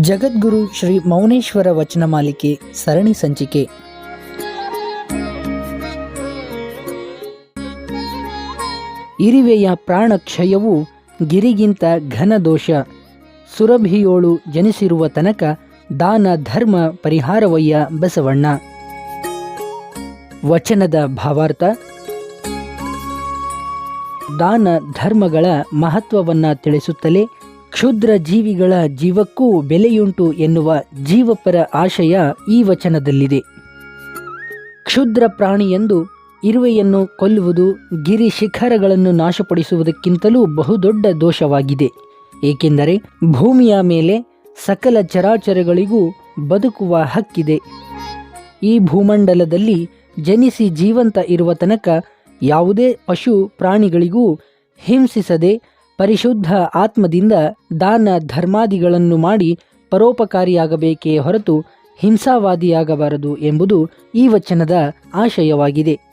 ಜಗದ್ಗುರು ಶ್ರೀ ಮೌನೇಶ್ವರ ವಚನ ಮಾಲಿಕೆ ಸರಣಿ ಸಂಚಿಕೆ. ಇರಿವೆಯ ಪ್ರಾಣಕ್ಷಯವು ಗಿರಿಗಿಂತ ಘನ ದೋಷ. ಸುರಭಿಯೋಳು ಜನಿಸಿರುವ ತನಕ ದಾನ ಧರ್ಮ ಪರಿಹಾರವಯ್ಯ ಬಸವಣ್ಣ. ವಚನದ ಭಾವಾರ್ಥ, ದಾನ ಧರ್ಮಗಳ ಮಹತ್ವವನ್ನು ತಿಳಿಸುತ್ತಲೇ ಕ್ಷುದ್ರ ಜೀವಿಗಳ ಜೀವಕ್ಕೂ ಬೆಲೆಯುಂಟು ಎನ್ನುವ ಜೀವಪರ ಆಶಯ ಈ ವಚನದಲ್ಲಿದೆ. ಕ್ಷುದ್ರ ಪ್ರಾಣಿಯೆಂದು ಇರುವೆಯನ್ನು ಕೊಲ್ಲುವುದು ಗಿರಿ ಶಿಖರಗಳನ್ನು ನಾಶಪಡಿಸುವುದಕ್ಕಿಂತಲೂ ಬಹುದೊಡ್ಡ ದೋಷವಾಗಿದೆ. ಏಕೆಂದರೆ ಭೂಮಿಯ ಮೇಲೆ ಸಕಲ ಚರಾಚರಗಳಿಗೂ ಬದುಕುವ ಹಕ್ಕಿದೆ. ಈ ಭೂಮಂಡಲದಲ್ಲಿ ಜನಿಸಿ ಜೀವಂತ ಇರುವ ತನಕ ಯಾವುದೇ ಪಶು ಪ್ರಾಣಿಗಳಿಗೂ ಹಿಂಸಿಸದೆ ಪರಿಶುದ್ಧ ಆತ್ಮದಿಂದ ದಾನ ಧರ್ಮಾದಿಗಳನ್ನು ಮಾಡಿ ಪರೋಪಕಾರಿಯಾಗಬೇಕೇ ಹೊರತು ಹಿಂಸಾವಾದಿಯಾಗಬಾರದು ಎಂಬುದು ಈ ವಚನದ ಆಶಯವಾಗಿದೆ.